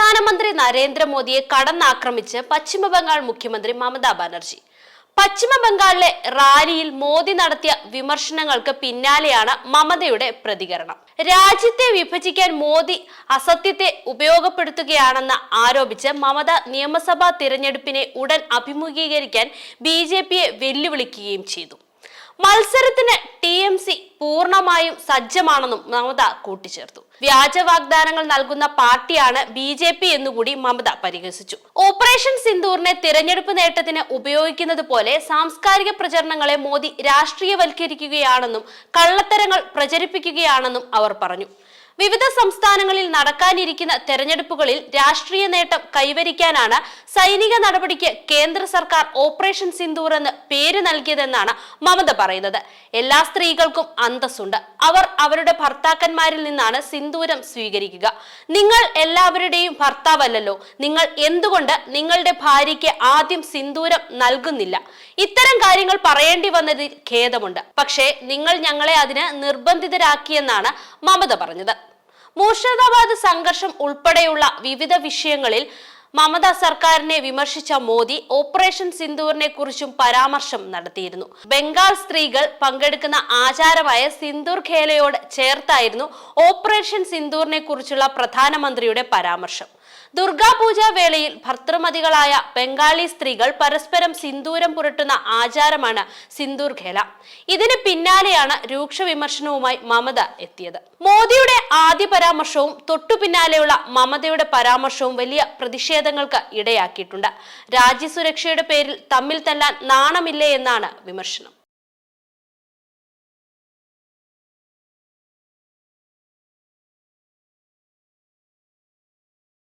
പ്രധാനമന്ത്രി നരേന്ദ്രമോദിയെ കടന്നാക്രമിച്ച് പശ്ചിമബംഗാൾ മുഖ്യമന്ത്രി മമതാ ബാനർജി. പശ്ചിമ ബംഗാളിലെ റാലിയിൽ മോദി നടത്തിയ വിമർശനങ്ങൾക്ക് പിന്നാലെയാണ് മമതയുടെ പ്രതികരണം. രാജ്യത്തെ വിഭജിക്കാൻ മോദി അസത്യത്തെ ഉപയോഗപ്പെടുത്തുകയാണെന്ന് ആരോപിച്ച് മമത നിയമസഭാ തിരഞ്ഞെടുപ്പിനെ ഉടൻ അഭിമുഖീകരിക്കാൻ ബി വെല്ലുവിളിക്കുകയും ചെയ്തു. മത്സരത്തിന് ടി എം സി പൂർണമായും സജ്ജമാണെന്നും മമത കൂട്ടിച്ചേർത്തു. വ്യാജ വാഗ്ദാനങ്ങൾ നൽകുന്ന പാർട്ടിയാണ് ബി ജെ പി എന്നുകൂടി മമത പരിഹസിച്ചു. ഓപ്പറേഷൻ സിന്ദൂറിനെ തിരഞ്ഞെടുപ്പ് നേട്ടത്തിന് ഉപയോഗിക്കുന്നത് പോലെ സാംസ്കാരിക പ്രചരണങ്ങളെ മോദി രാഷ്ട്രീയവൽക്കരിക്കുകയാണെന്നും കള്ളത്തരങ്ങൾ പ്രചരിപ്പിക്കുകയാണെന്നും അവർ പറഞ്ഞു. വിവിധ സംസ്ഥാനങ്ങളിൽ നടക്കാനിരിക്കുന്ന തെരഞ്ഞെടുപ്പുകളിൽ രാഷ്ട്രീയ നേട്ടം കൈവരിക്കാനാണ് സൈനിക നടപടിക്ക് കേന്ദ്ര സർക്കാർ ഓപ്പറേഷൻ സിന്ദൂർ എന്ന് പേര് നൽകിയതെന്നാണ് മമത പറയുന്നത്. എല്ലാ സ്ത്രീകൾക്കും അന്തസ്സുണ്ട്. അവർ അവരുടെ ഭർത്താക്കന്മാരിൽ നിന്നാണ് സിന്ദൂരം സ്വീകരിക്കുക. നിങ്ങൾ എല്ലാവരുടെയും ഭർത്താവല്ലല്ലോ. നിങ്ങൾ എന്തുകൊണ്ട് നിങ്ങളുടെ ഭാര്യയ്ക്ക് ആദ്യം സിന്ദൂരം നൽകുന്നില്ല? ഇത്തരം കാര്യങ്ങൾ പറയേണ്ടി വന്നതിൽ ഖേദമുണ്ട്. പക്ഷേ നിങ്ങൾ ഞങ്ങളെ അതിന് നിർബന്ധിതരാക്കിയെന്നാണ് മമത പറഞ്ഞത്. മൂർഷിദാബാദ് സംഘർഷം ഉൾപ്പെടെയുള്ള വിവിധ വിഷയങ്ങളിൽ മമത സർക്കാരിനെ വിമർശിച്ച മോദി ഓപ്പറേഷൻ സിന്ദൂറിനെ കുറിച്ചും പരാമർശം നടത്തിയിരുന്നു. ബംഗാൾ സ്ത്രീകൾ പങ്കെടുക്കുന്ന ആചാരമായ സിന്ദൂർ ഖേലയോട് ചേർത്തായിരുന്നു ഓപ്പറേഷൻ സിന്ദൂറിനെ കുറിച്ചുള്ള പ്രധാനമന്ത്രിയുടെ പരാമർശം. ദുർഗാപൂജ വേളയിൽ ഭർത്തൃമതികളായ ബംഗാളി സ്ത്രീകൾ പരസ്പരം സിന്ദൂരം പുരട്ടുന്ന ആചാരമാണ് സിന്ദൂർ ഖേല. ഇതിന് പിന്നാലെയാണ് രൂക്ഷ വിമർശനവുമായി മമത എത്തിയത്. മോദിയുടെ ആദ്യ പരാമർശവും തൊട്ടു പിന്നാലെയുള്ള മമതയുടെ പരാമർശവും വലിയ പ്രതിഷേധങ്ങൾക്ക് ഇടയാക്കിയിട്ടുണ്ട്. രാജ്യസുരക്ഷയുടെ പേരിൽ തമ്മിൽ തല്ലാൻ നാണമില്ലേ എന്നാണ് വിമർശനം.